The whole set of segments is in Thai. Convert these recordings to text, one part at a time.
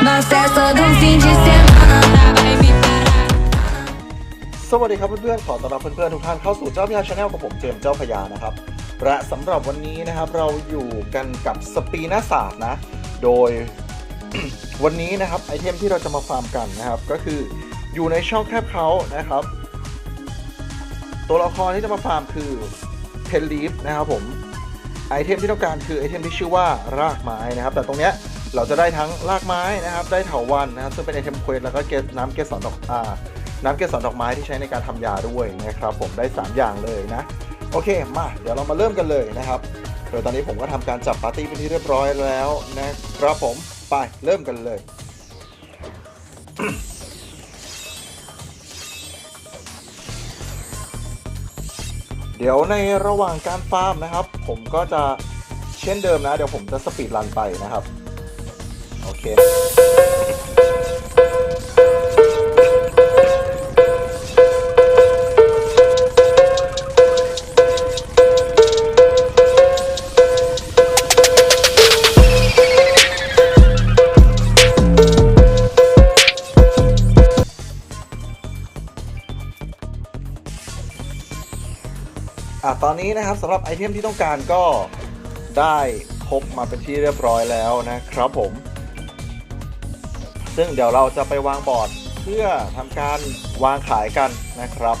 Uma festa de um fim de semana vai me parar. สวัสดีครับเพื่อนๆ ขอต้อนรับเพื่อนๆ ทุกท่านเข้าสู่เจ้าพยาชาแนลกับผมเจมส์เจ้าพยานะครับ และสำหรับวันนี้นะครับเราอยู่กันกับสปีนาศาสตร์นะ โดย วันนี้นะครับไอเทมที่เราจะมาฟาร์มกันนะครับ ก็คืออยู่ในช่องแคบเขานะครับ ตัวละครที่จะมาฟาร์มคือเพนลีฟนะครับผมไอเทมที่ต้องการคือไอเทมที่ชื่อว่ารากไม้นะครับ แต่ตรงเนี้ย เราจะได้ทั้งรากไม้นะครับ ได้เถาวันนะครับ ซึ่งเป็นไอเทมเควสแล้วก็เกสน้ำเกสรดอกอ่าน้ำเกสรดอกไม้ที่ใช้ในการทำยาด้วยนะครับ ผมได้ 3 อย่างเลยนะ โอเค มา เดี๋ยวเรามาเริ่มกันเลยนะครับ โดยตอนนี้ผมก็ทำการจับปาร์ตี้เป็นที่เรียบร้อยแล้วนะครับผม ไป เริ่มกันเลย เดี๋ยวในระหว่างการฟาร์มนะครับ ผมก็จะเช่นเดิมนะ เดี๋ยวผมจะสปีดรันไปนะครับ โอเคอะตอนนี้นะครับสำหรับไอเทมที่ต้องการก็ได้ครบมาเป็นที่เรียบร้อยแล้วนะครับผม ซึ่งเดี๋ยวเราจะไปวางบอร์ดเพื่อทำการวางขายกันนะครับ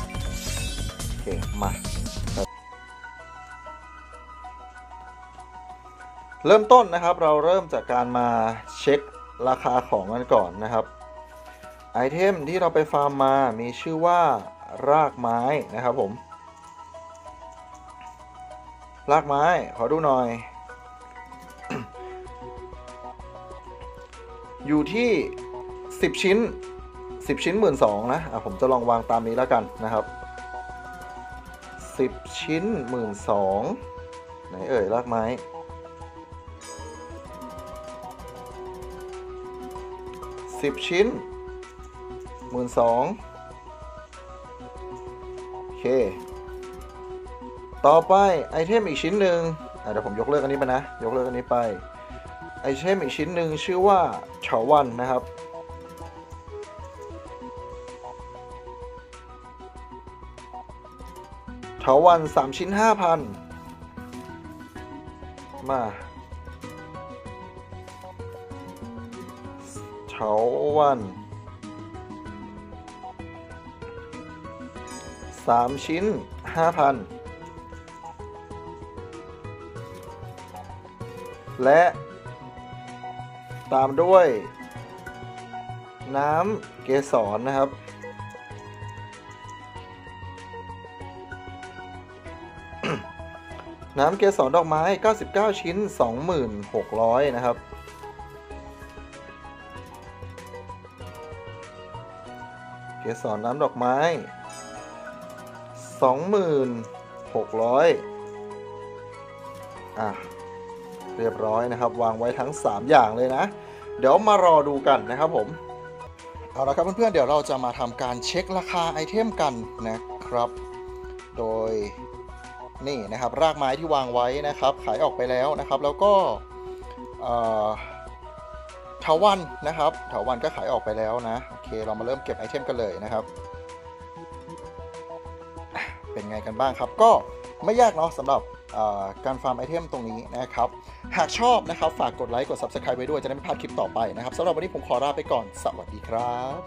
โอเคมาเริ่มต้นนะครับเราเริ่มจากการมาเช็คราคาของกันก่อนนะครับไอเทมที่เราไปฟาร์มมามีชื่อว่ารากไม้นะครับผมลากไม้ขอดูหน่อย อยู่ที่ 10 ชิ้น 10 ชิ้น 1 2ื่นนะอะผมจะลองวางตามนี้แล้วกันนะครับ 10 ชิ้น 1 2ื่นไหนเอ่ยลากไม้10ชิ้น1 2ื่นโอเค ต่อไปไอเทมอีกชิ้นหนึ่งเดี๋ยวผมยกเลิกอันนี้ไปนะ ยกเลิกอันนี้ไป ไอเทมอีกชิ้นหนึ่งชื่อว่าเฉาวันนะครับ เถาวันสามชิ้นห้าพันมาเถาวันสามชิ้นห้าพันและตามด้วย น้ำเกสรนะครับ น้ำเกสรดอกไม้ 99 ชิ้น 26,000นะครับ เกสรน้ำดอกไม้ 26,000 อะ เรียบร้อยนะครับ วางไว้ทั้ง 3 อย่างเลยนะ เดี๋ยวมารอดูกันนะครับผม เอาละครับเพื่อนๆ เดี๋ยวเราจะมาทำการเช็คราคาไอเทมกันนะครับ โดย นี่นะครับรากไม้ที่วางไว้นะครับ ขายออกไปแล้วนะครับ แล้วก็เถาวันนะครับเถาวันก็ขายออกไปแล้วนะโอเคเรามาเริ่มเก็บไอเทมกันเลยนะครับ เป็นไงกันบ้างครับก็ไม่ยากเนาะสำหรับการฟาร์มไอเทมตรงนี้นะครับ หากชอบนะครับฝากกดไลค์กด Subscribe ไว้ด้วยจะได้ไม่พลาดคลิปต่อไปนะครับสำหรับวันนี้ผมขอลาไปก่อน สวัสดีครับ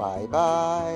บายบาย